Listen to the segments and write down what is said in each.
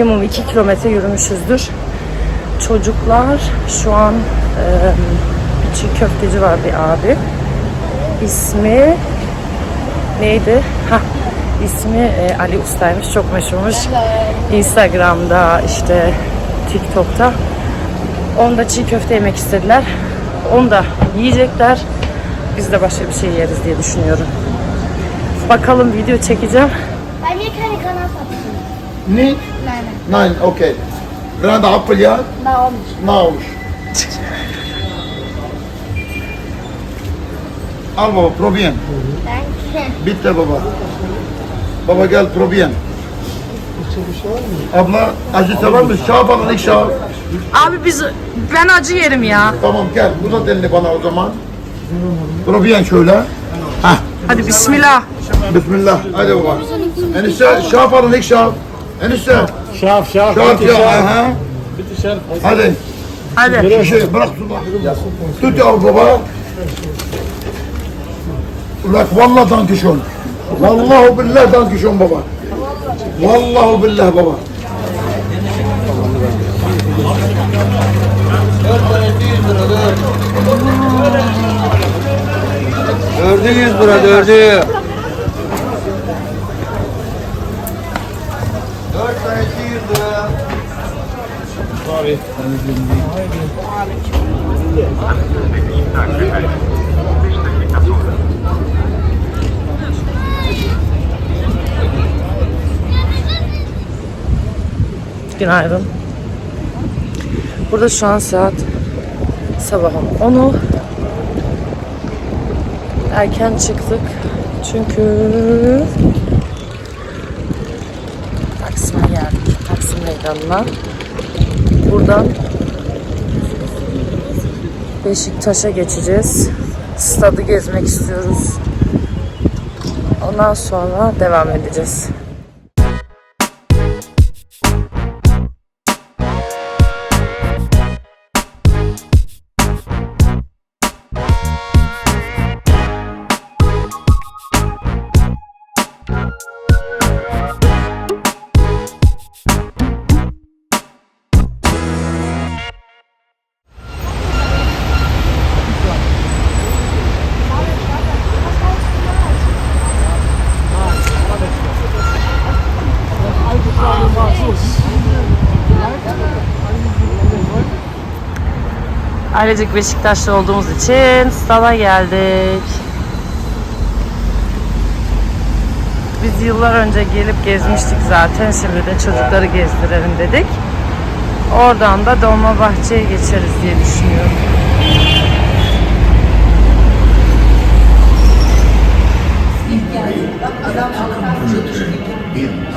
Minimum 2 kilometre yürümüşüzdür. Çocuklar şu an e, bir çiğ köfteci var bir abi. İsmi neydi? Ha, ismi e, Ali Usta'ymış. Çok meşhurmuş. Instagram'da işte TikTok'ta. Onda çiğ köfte yemek istediler. Onu da yiyecekler. Biz de başka bir şey yeriz diye düşünüyorum. Bakalım video çekeceğim. Bei mir keine Granatapfel. Nicht? Nein, Nein, okay. Gerade Apfel ja? nicht? Nausch. Al baba probieren. Danke. Bitte baba. Baba gel probieren. Abla acı sever misin? Şah bana ilk şah. Abi biz ben acı yerim ya. Tamam gel uzat elini bana o zaman. Probieren şöyle. Heh. Hadi bismillah. Bismillah. Hadi baba. Enişte şah bana ilk şah. Enişte. Scharf, Şah bitte ya. Aha. Bitte scharf. Hadi. Hadi. Bir şey bırak şunu. Tut ya baba. Danke schön. Vallahi billahi danke schön baba. Vallahi billahi baba. Dördünüz bura, dördü. Günaydın. Burada şu an saat sabahın 10'u. Erken çıktık. Çünkü Taksim'e geldik. Taksim meydanına. Buradan Beşiktaş'a geçeceğiz. Stadı gezmek istiyoruz. Ondan sonra devam edeceğiz. Ailecek Beşiktaşlı olduğumuz için stada geldik. Biz yıllar önce gelip gezmiştik zaten. Şimdi de çocukları gezdirelim dedik. Oradan da Dolmabahçe'ye geçeriz diye düşünüyorum. Eski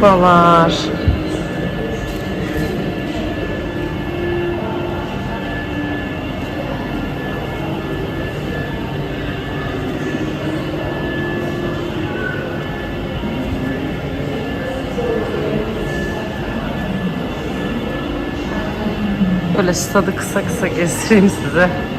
kupalar. Böyle stadı kısa kısa gezdireyim size.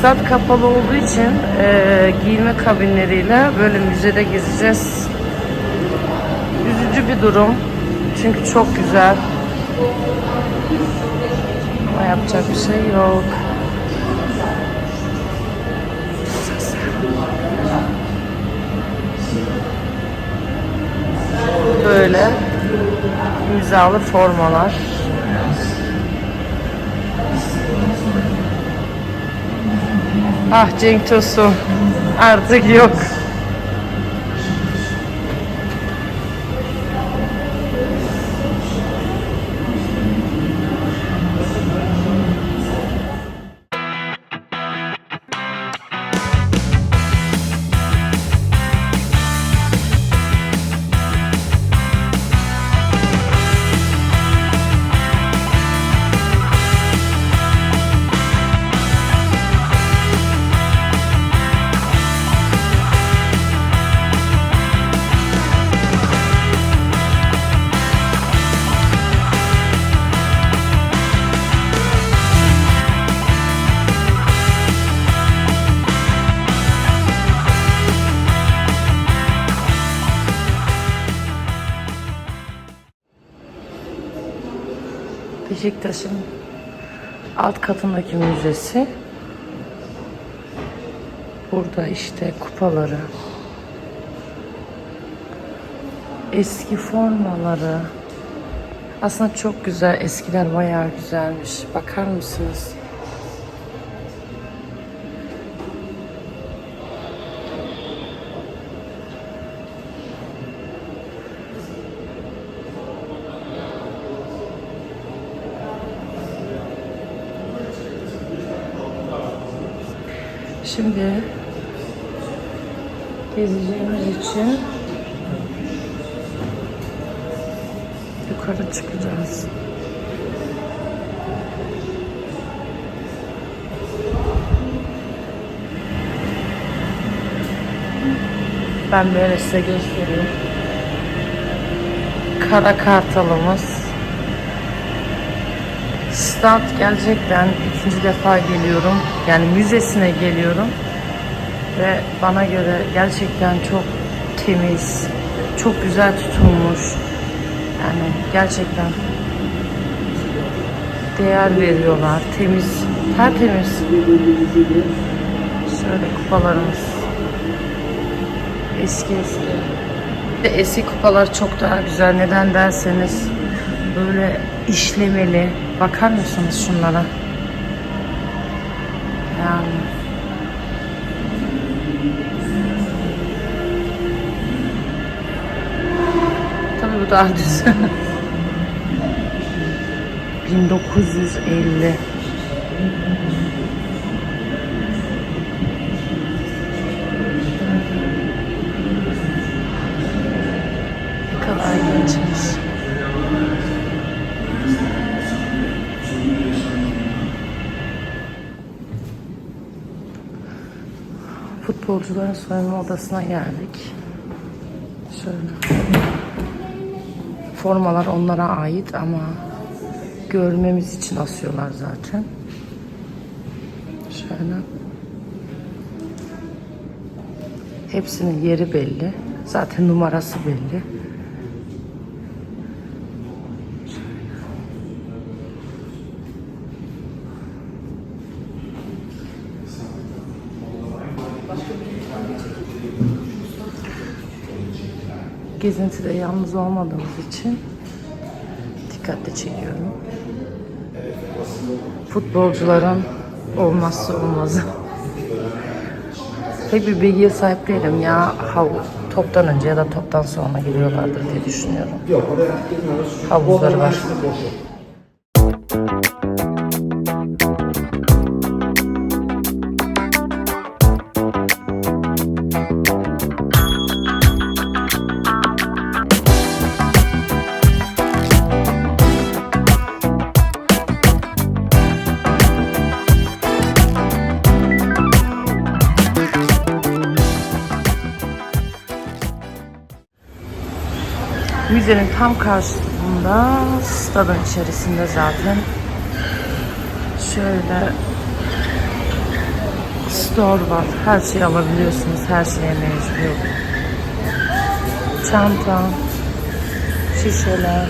Stat kapalı olduğu için e, giyinme kabinleriyle böyle müzede gezeceğiz. Üzücü bir durum. Çünkü çok güzel. Ama yapacak bir şey yok. Böyle imzalı formalar. Ah Cenk Tosun artık yok. Beşiktaş'ın alt katındaki müzesi. Burada işte kupaları, eski formaları. Aslında çok güzel, eskiler bayağı güzelmiş. Bakar mısınız? Şimdi gezeceğimiz için yukarı çıkacağız. Ben böyle size göstereyim. Kara kartalımız. Stand gerçekten ikinci defa geliyorum. Yani müzesine geliyorum. Ve bana göre gerçekten çok temiz, çok güzel tutulmuş. Yani gerçekten değer veriyorlar. Temiz, tertemiz. Şöyle kupalarımız. Eski eski. Eski kupalar çok daha güzel. Neden derseniz böyle işlemeli. Bakar mısınız şunlara? Yani Tabii bu daha düz. 1950 Ne kadar gençmiş. Futbolcuların soyunma odasına geldik. Şöyle. Formalar onlara ait ama görmemiz için asıyorlar zaten. Şöyle. Hepsinin yeri belli. Zaten numarası belli. Gezintide yalnız olmadığımız için dikkatle çekiyorum. Futbolcuların olmazsa olmazı. Pek bir bilgiye sahip değilim ya. Hav toptan önce ya da toptan sonra giriyorlardır diye düşünüyorum. Havuzları var. Denizlerin tam karşısında stadın içerisinde zaten şöyle store var. Her şeyi alabiliyorsunuz. Her şeye mevcut. Çanta, şişeler,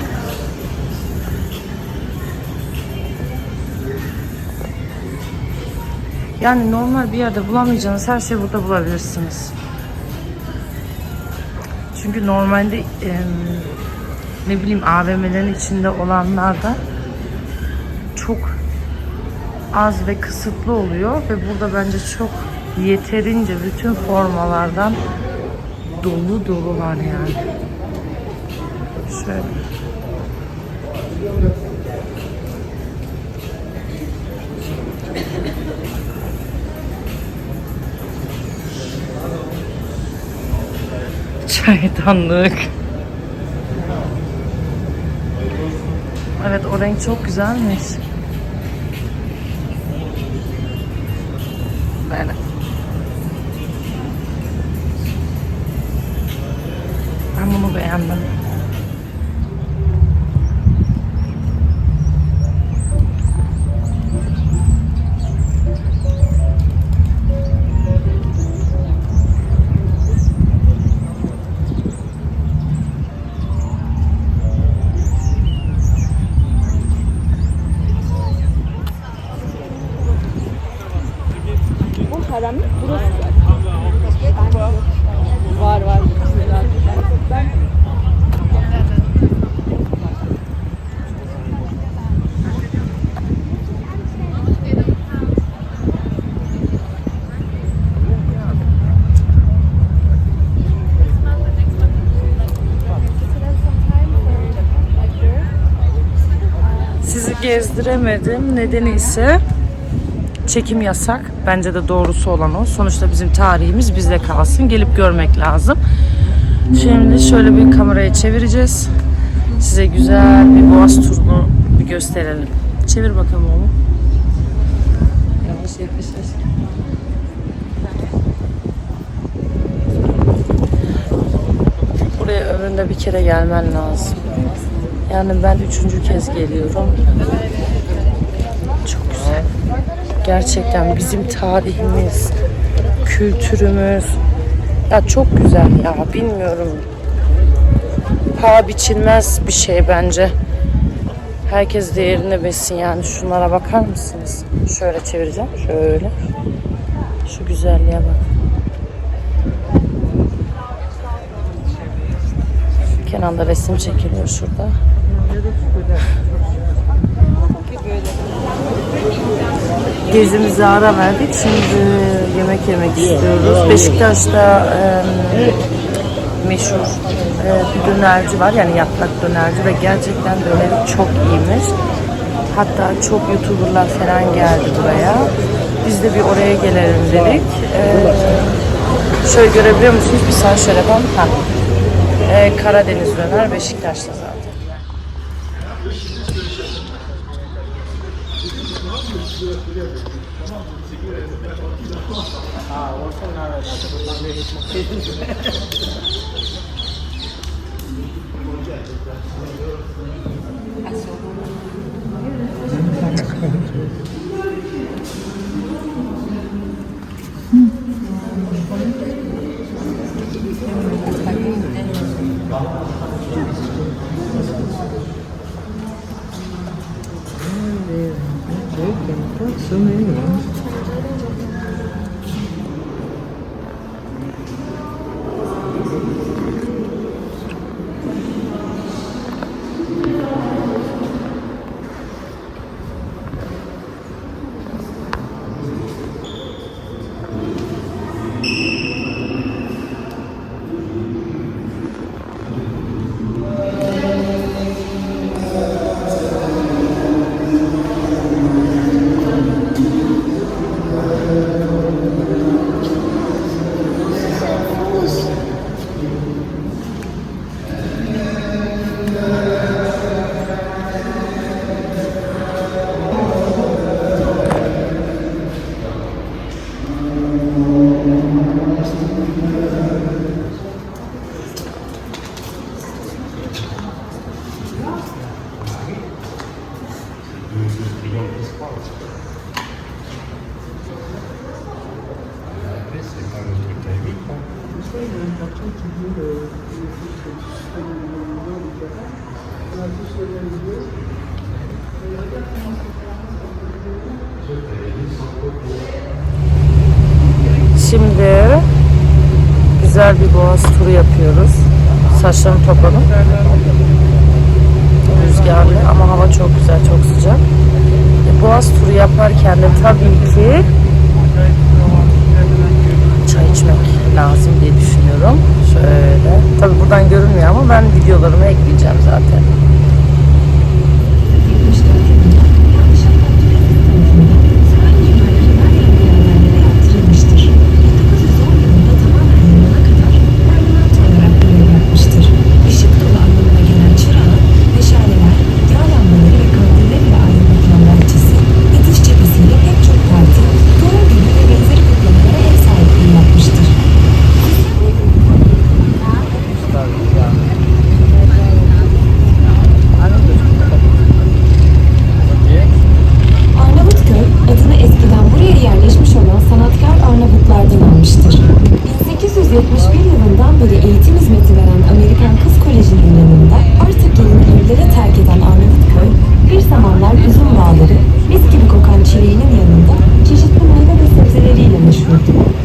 Yani normal bir yerde bulamayacağınız her şeyi burada bulabilirsiniz. Çünkü normalde ne bileyim AVM'lerin içinde olanlar da çok az ve kısıtlı oluyor ve burada bence çok yeterince bütün formalardan dolu dolu var yani. Şöyle. Çaydanlık. Evet o renk çok güzelmiş. Böyle. Ben bunu beğendim. Gezdiremedim. Nedeni ise çekim yasak. Bence de doğrusu olan o. Sonuçta bizim tarihimiz bizde kalsın. Gelip görmek lazım. Şimdi şöyle bir kamerayı çevireceğiz. Size güzel bir boğaz turunu bir gösterelim. Çevir bakalım onu. Yavaş yakışır. Buraya ömründe bir kere gelmen lazım. Yani ben üçüncü kez geliyorum. Çok güzel. Gerçekten bizim tarihimiz, kültürümüz. Ya çok güzel ya bilmiyorum. Paha biçilmez bir şey bence. Herkes değerini besin yani. Şunlara bakar mısınız? Şöyle çevireceğim. Şöyle. Şu güzelliğe bak. Kenarda resim çekiliyor şurada. Gezimize ara verdik. Şimdi yemek yemek istiyoruz. Beşiktaş'ta e, meşhur e, bir dönerci var. Yani yaprak dönerci ve gerçekten döneri çok iyiymiş. Hatta çok YouTuber'lar falan geldi buraya. Biz de bir oraya gelelim dedik. E, şöyle görebiliyor musunuz? Bir saniye şöyle. E, Karadeniz döner Beşiktaş'ta zaten. 가가지고 밤에 먹히는 음, 네, 네, 네, 네, 네, 네, 네, güzel bir boğaz turu yapıyoruz. Saçlarımı topladım. Rüzgarlı ama hava çok güzel, çok sıcak. E, Boğaz turu yaparken de tabii ki çay içmek lazım diye düşünüyorum. Şöyle. Tabii buradan görünmüyor ama ben videolarımı ekleyeceğim zaten. Zamanlar üzüm bağları, mis gibi kokan çileğinin yanında çeşitli meyve ve sebzeleriyle meşhurdu.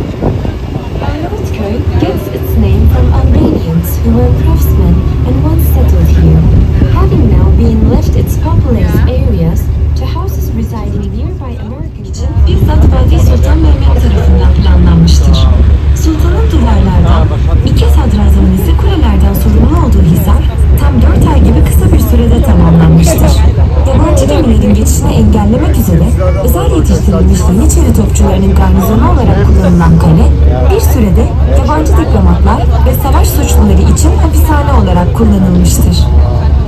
Geçişini engellemek üzere özel yetiştirilmiş Yeniçeri topçularının garnizonu olarak kullanılan kale, bir sürede yabancı diplomatlar ve savaş suçluları için hapishane olarak kullanılmıştır.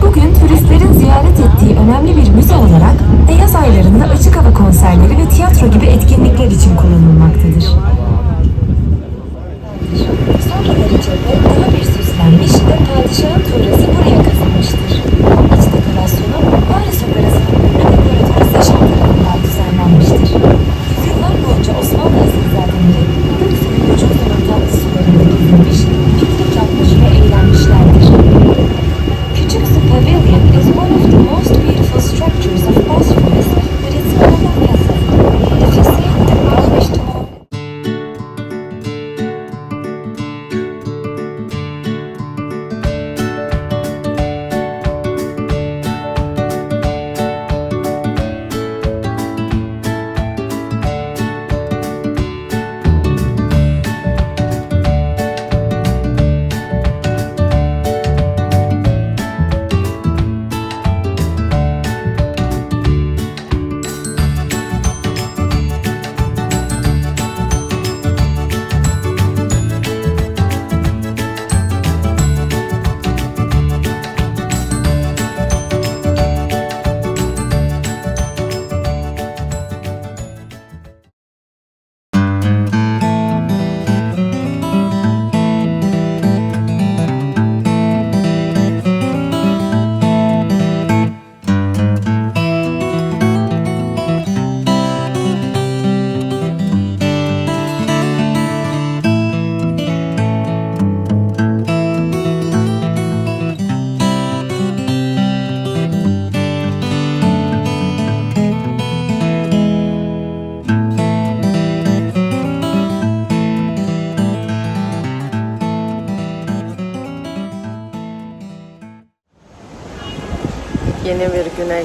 Bugün turistlerin ziyaret ettiği önemli bir müze olarak ve yaz aylarında açık hava konserleri ve tiyatro gibi etkinlikler için kullanılmaktadır. Sonraları cephe daha bir süslenmiş ve padişahın tuğrası buraya kazınmıştır.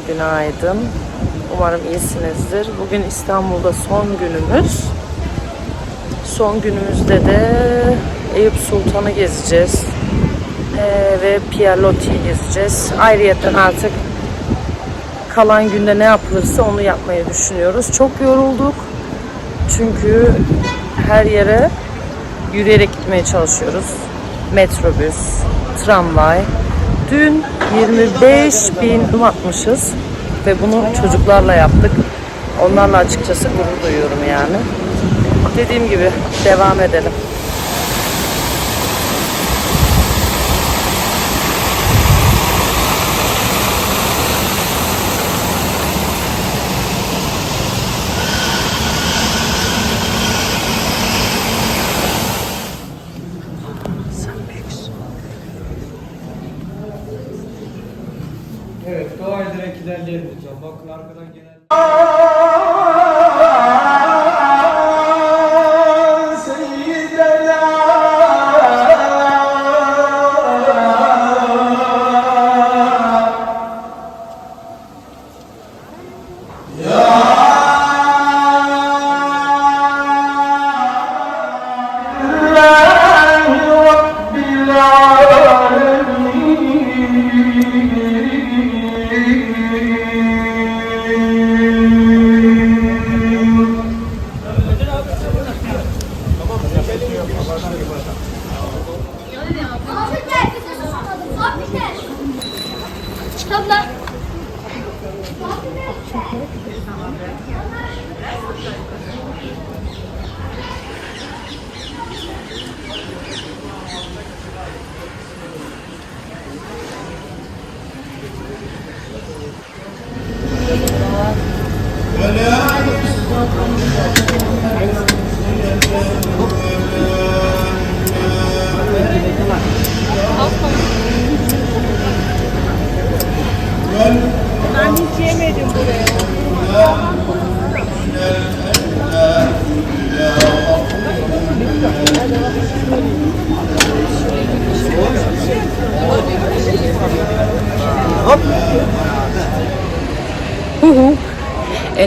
Günaydın. Umarım iyisinizdir. Bugün İstanbul'da son günümüz. Son günümüzde de Eyüp Sultan'ı gezeceğiz. Ee, ve Pierre Loti'yi gezeceğiz. Ayrıyeten artık kalan günde ne yapılırsa onu yapmayı düşünüyoruz. Çok yorulduk. Çünkü her yere yürüyerek gitmeye çalışıyoruz. Metrobüs, tramvay. Dün 25 bin adım atmışız ve bunu çocuklarla yaptık. Onlarla açıkçası gurur duyuyorum yani. Dediğim gibi devam edelim.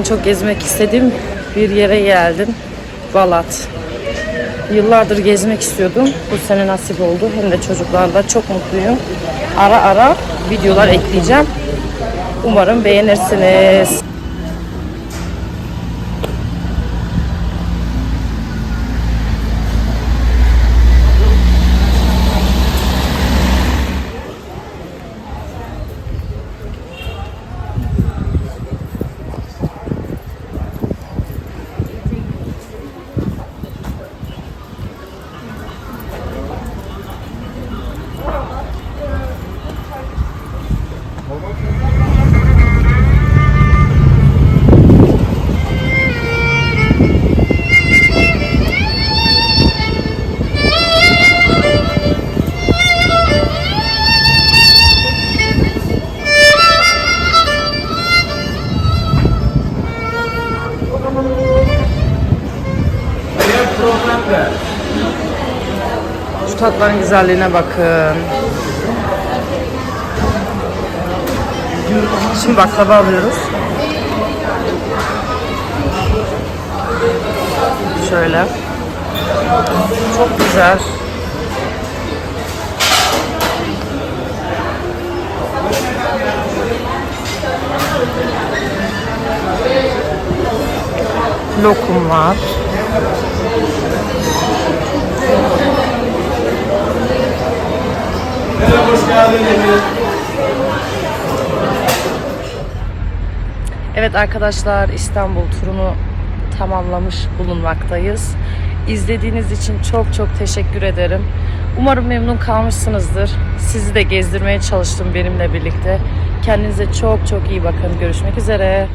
Çok gezmek istediğim bir yere geldim. Balat. Yıllardır gezmek istiyordum. Bu sene nasip oldu. Hem de çocuklarla çok mutluyum. Ara ara videolar ekleyeceğim. Umarım beğenirsiniz. Şu tatların güzelliğine bakın. Şimdi baklava alıyoruz. Şöyle. Çok güzel. Lokum var. Evet arkadaşlar İstanbul turunu tamamlamış bulunmaktayız. İzlediğiniz için çok çok teşekkür ederim. Umarım memnun kalmışsınızdır. Sizi de gezdirmeye çalıştım benimle birlikte. Kendinize çok çok iyi bakın. Görüşmek üzere.